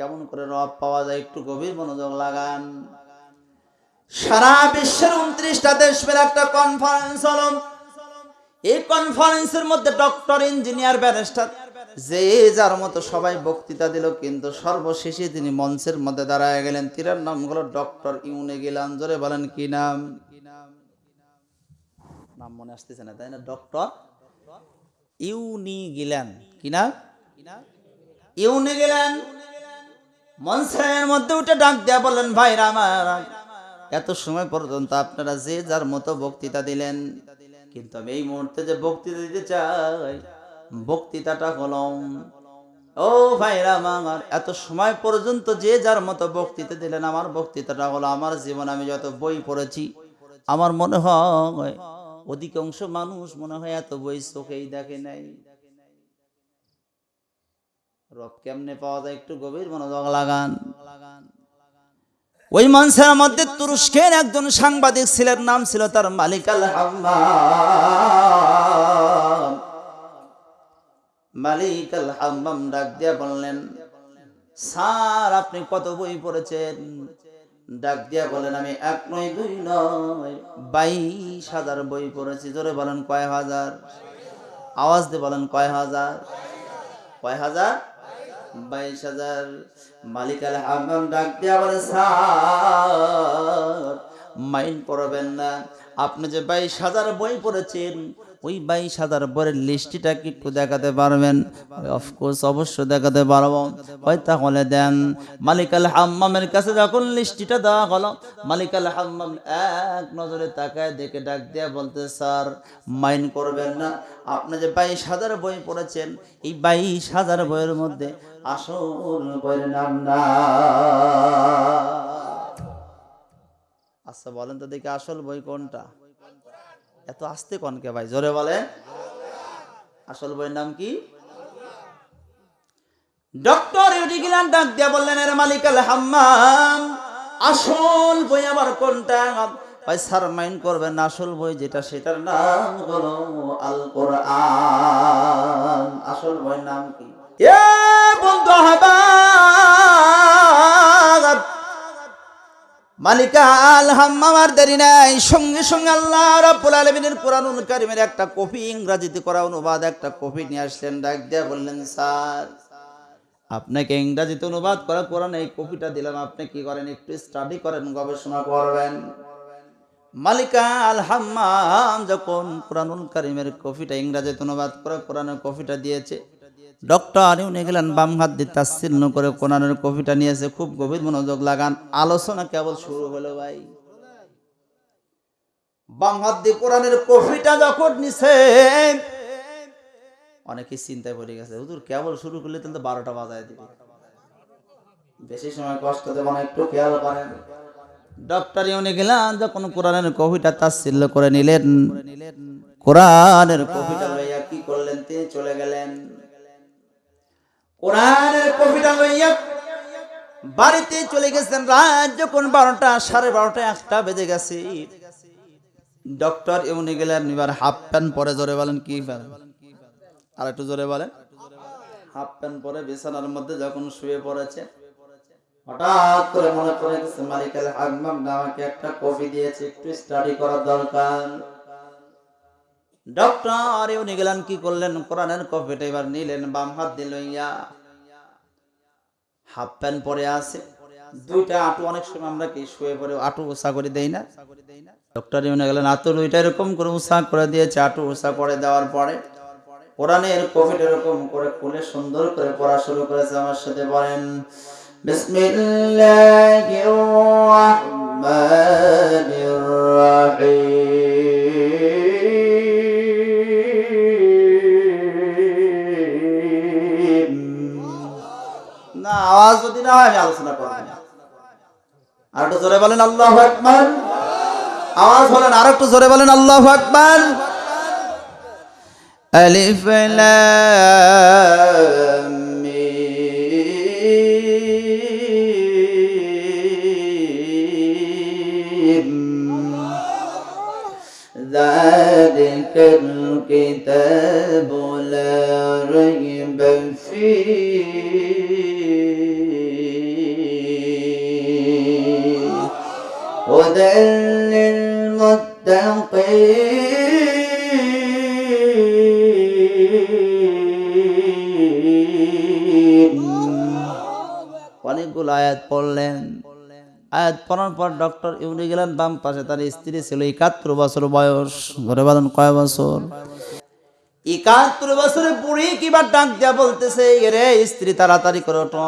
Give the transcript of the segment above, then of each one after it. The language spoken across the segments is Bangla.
কেমন করে রব পাওয়া যায়? একটু গভীর মনোযোগ লাগান। সারা বিশ্বের উনত্রিশটা দেশের একটা কনফারেন্স হলো। এই কনফারেন্সের মধ্যে ডক্টর ইঞ্জিনিয়ার ব্যারিস্টার যে যার মতো সবাই বক্তৃতা দিল, কিন্তু সর্বশেষে তিনি মঞ্চের মধ্যে দাঁড়ায় গেলেন। তিরার নাম হলো ডক্টর ইউনে গেলাম জোরে বলেন কি নাম? নাম মনে আসতেছে না, তাই না? ডক্টর ইউনি গিলেন কি না ইউনি গেলেন মঞ্চের মধ্যে উঠে ডাক দেয়া বললেন, ভাইরা আমার, এত সময় পর্যন্ত আপনারা যে যার মতো বক্তৃতা দিলেন, কিন্তু আমি এই মুহূর্তে যে বক্তৃতা দিতে চাই, বক্তৃতাটা হলো ও ভাইরা আমার, এত সময় পর্যন্ত যে যার মতো বক্তৃতা দিলেন, আমার বক্তৃতাটা হলো, আমার জীবন আমি যত বই পড়েছি, আমার মনে হয় অধিকাংশ মানুষ মনে হয় এত বই চোখেই দেখে নাই। রব কেমনে পাওয়া যায় একটু গভীর মনোযোগ লাগান। ওই মানুষের মধ্যে তুরস্কের একজন সাংবাদিক ছিলেন, নাম ছিল তার মালিক আল হাম্মাম। মালিক আল হাম্মাম ডাক দিয়া বললেন, স্যার, আপনি কত বই পড়েছেন? ডাক দিয়া বলেন আমি এক নয়, দুই নয়, বাইশ হাজার বই পড়েছি। জোরে বলেন, কয় হাজার? আওয়াজ দিয়ে বলেন, কয় হাজার? কয় হাজার? বাইশ হাজার মালিক আল ডাক দিয়া মাইন্ড করবেন না। আপনি যে বাইশ হাজার বই পড়েছেন, ওই বাইশ হাজার বইয়ের লিস্টিটা কি একটু দেখাতে পারবেন? অফকোর্স অবশ্য দেখাতে পারব। হয় তাহলে দেন। মালিক আল হাম্মামের কাছে যখন লিস্টিটা দেওয়া হলো মালিক আল হাম্মাম এক নজরে তাকায়, দেখে ডাক দিয়া বলতে, স্যার মাইন্ড করবেন না। আপনি যে বাইশ হাজার বই পড়েছেন, এই বাইশ হাজার বইয়ের মধ্যে আসল বইয়ের নাম না। আচ্ছা বলেন তো দেখি আসল বই কোনটা? এত আসতে কনকে ভাই? জোরে বলেন। আসল বইয়ের নাম কি? ডক্টর ইউটিগিলান ডাক দিয়া বললেন, এর মালিক আল হাম্মাম। আসল বই আবার কোনটা? ভাই, স্যার, মাইন্ড করবেন আসল বই যেটা, সেটার নাম হলো আল কোরআন। আসল বইয়ের নাম কি? আপনাকে ইংরেজিতে অনুবাদ করা কোরআন এই কপিটা দিলাম। আপনি কি করেন? একটু স্টাডি করেন, গবেষণা করবেন। মালিকা আল হাম্মাম যখন কোরআনুল কারিমের কপিটা ইংরেজিতে অনুবাদ করে, কোরআনের কপিটা দিয়েছে ডক্টর উনি গেলেন, বাম হাত দিয়ে তাচ্ছিন্ন করে কোরআনের কপিটা নিয়েছে, খুব গভীর মনোযোগ লাগান। আলোচনা কেবল শুরু হলো ভাই। বাম হাত দিয়ে কোরআনের কপিটা যখন নিছে অনেকে চিন্তায় পড়ে গেছে, হুজুর কেবল শুরু করলে তাহলে বারোটা বাজায় দিবে। বেশি সময় কষ্ট দেবো না, একটু খেয়াল করেন। ডক্টর ইউনি গেলাম যখন কোরআনের কপিটা তাচ্ছিল্য করে নিলেন, কোরআনের কপিটা লইয়া কি করলেন, তিনি চলে গেলেন। কোরআনের কপিটা লইয়া বাড়িতে চলে গেছেন রাত যখন বারোটা, সাড়ে বারোটা একটা বেজে গেছে। ডক্টর ইউনি গেলেন এবার হাফ প্যান্ট পরে জোরে বলেন, কি আর একটু জোরে বলেন। হাফ প্যান্ট পরে বিছানার মধ্যে যখন শুয়ে পড়েছে, হঠাৎ করে মনে পড়ে গেছে মালিক আল আমাকে একটা কফি দিয়েছে, একটু স্টাডি করার দরকার। ডক্টর উনি গেলেন, কি করলেন? কোরআনের কফিটা এবার নিলেন, বাম হাত দিল হাফ প্যান্ট পরে আছে। দুইটা আটু, অনেক সময় আমরা কি শুয়ে পরে আটু উষা করে দেই না? ডক্টর ইউনে গেলেন, আটু দুইটা এরকম করে উষা করে দিয়েছে, আটু উষা করে দেওয়ার পরে। কোরআনের কফিটা এরকম করে খুলে সুন্দর করে পড়া শুরু করেছে আমার সাথে, বলেন, বিসমিল্লাহির রহমানির রহিম। না হয় আমি আলোচনা করব না আর একটু জোরে বলেন আল্লাহু আকবার আওয়াজ বলেন আর একটু জোরে বলেন আল্লাহু আকবার ألف لام ميم ذلك الكتاب لا ريب فيه هدى للمتقين অনেকগুলো আয়াত পড়লেন আয়াত পড়ার পর ডক্টর ইউনি গেলেন বাম পাশে তার স্ত্রী ছিল একাত্তর বছর বয়স ঘরে বাঁধন কয় বছর একাত্তর বছরে বুড়ি কিবার ডাক দিয়া বলতেছে রে স্ত্রী তাড়াতাড়ি করে ওঠো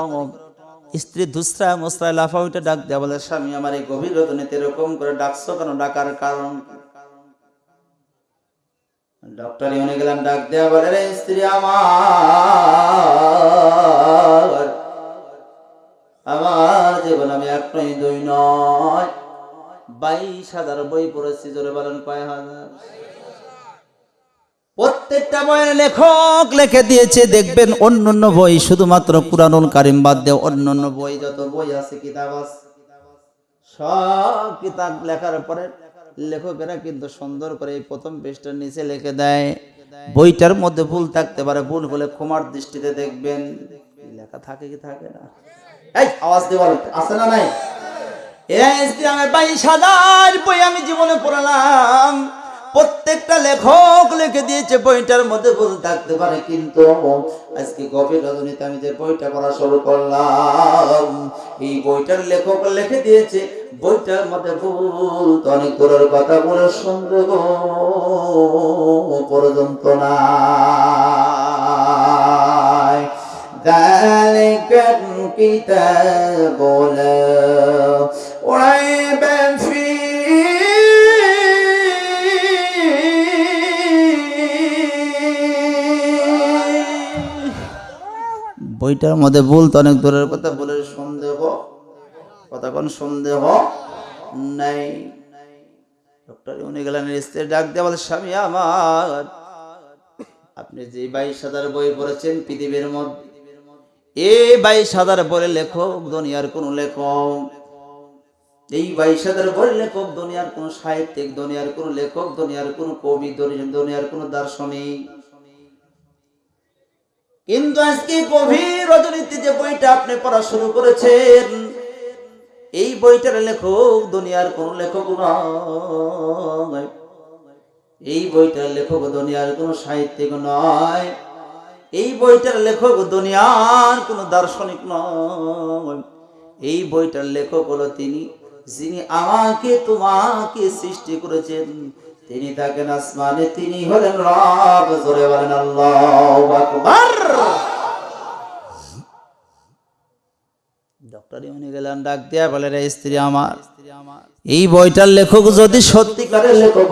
স্ত্রী দুসরা মুসরায় লাফা উঠে ডাক দেয়া বলে, স্বামী, আমার এই গভীর রজনীতে এরকম করে ডাকছো কেন? ডাকার কারণ ডক্টর ইউনি গেলাম ডাক দেয়া বলে, রে স্ত্রী আমার আমার জীবন আমি এক নয় দুই নয়। বাইশ হাজার বই পড়েছি, জোরে বলেন কয় হাজার? প্রত্যেকটা বইয়ের লেখক লিখে দিয়েছে, দেখবেন অন্য অন্য বই শুধুমাত্র কুরআনুল কারিম বাদ দিয়ে অন্য অন্য বই, যত বই আছে, কিতাব আছে, সব কিতাব লেখার পরে লেখকেরা কিন্তু সুন্দর করে এই প্রথম পৃষ্ঠার নিচে লিখে দেয়। বইটার মধ্যে ভুল থাকতে পারে, ভুল হলে ক্ষমার দৃষ্টিতে দেখবেন, লেখা থাকে কি থাকে না। এই, আওয়াজ দিয়ে বলো আছে না নাই? আমি বাইশ হাজার বই আমি জীবনে পড়লাম প্রত্যেকটা লেখক লিখে দিয়েছে বইটার মধ্যে ভুল থাকতে পারে কিন্তু আজকে গভীর রজনীতে আমি যে বইটা পড়া শুরু করলাম এই বইটার লেখক লিখে দিয়েছে বইটার মধ্যে ভুল তো অনেক দূরের কথা বলে সন্দেহ পর্যন্ত নাই ذلك الكتاب لا বইটার মধ্যে ভুল তো অনেক দূরের কথা বলে সন্দেহ কথা কোন সন্দেহ নাই। ডক্টর উনি গেলেন স্ত্রী ডাক দেওয়া বলে, স্বামী আমার, আপনি যে বাইশ হাজার বই পড়েছেন পৃথিবীর মধ্যে, এই বাইশ হাজার বই লেখক দুনিয়ার কোন লেখক, এই বাইশ হাজার বই লেখক দুনিয়ার কোন সাহিত্যিক, দুনিয়ার কোন লেখক, দুনিয়ার কোন কবি দুনি- দুনিয়ার কোন দার্শনিক কিন্তু আজকে গভীর রজনীতে যে বইটা আপনি পড়া শুরু করেছেন। এই বইটার লেখক দুনিয়ার কোন লেখক নয়। এই বইটার লেখক দুনিয়ার কোন সাহিত্যিক নয়। এই বইটার লেখক দুনিয়ার কোন দার্শনিক নয়। এই বইটার লেখক হলো তিনি যিনি আমাকে, তোমাকে সৃষ্টি করেছেন, তিনি থাকেন আসমানে, তিনি হলেন রব। জোরে বলেন, আল্লাহু আকবার। গেলেন যদি সত্যিকারের লেখক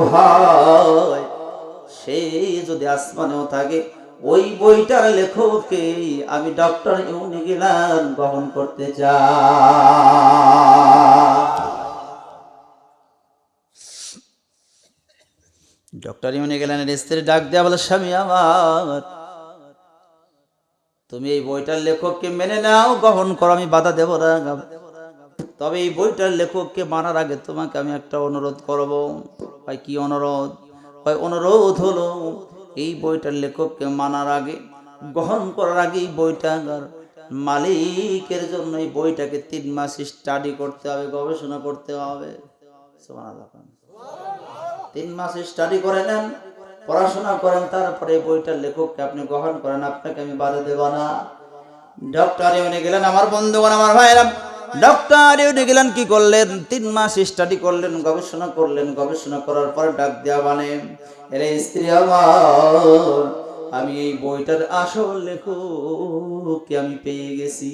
সেই যদি আসমানেও থাকে, ওই বইটার লেখককে আমি ডক্টর ইউনি গেলাম গ্রহণ করতে চাই। ডক্টর ইউনি গেলেন স্ত্রী ডাক দেয়া বলে, স্বামী আমার, তুমি এই বইটার লেখককে মেনে নাও, গ্রহণ করো, আমি বাধা দেব না তবে এই বইটার লেখককে মানার আগে তোমাকে আমি একটা অনুরোধ করব। ভাই কি অনুরোধ? ভাই অনুরোধ হলো, এই বইটার লেখককে মানার আগে, গ্রহণ করার আগে এই বইটা মালিকের জন্য এই বইটাকে তিন মাস স্টাডি করতে হবে, গবেষণা করতে হবে। সুবহানাল্লাহ। তিন মাস স্টাডি করে নেন, পড়াশোনা করেন, তারপরে বইটার লেখককে আপনি গ্রহণ করেন, আপনাকে আমি বাধা দেব না। ডক্টর ইউনি গেলেন আমার বন্ধুগণ, আমার ভাইরা ডক্টর ইউনি গেলেন, কি করলেন? তিন মাস স্টাডি করলেন, গবেষণা করলেন, গবেষণা করার পর ডাক দেওয়া মানে এর স্ত্রী আমার, আমি এই বইটার আসল লেখককে আমি পেয়ে গেছি।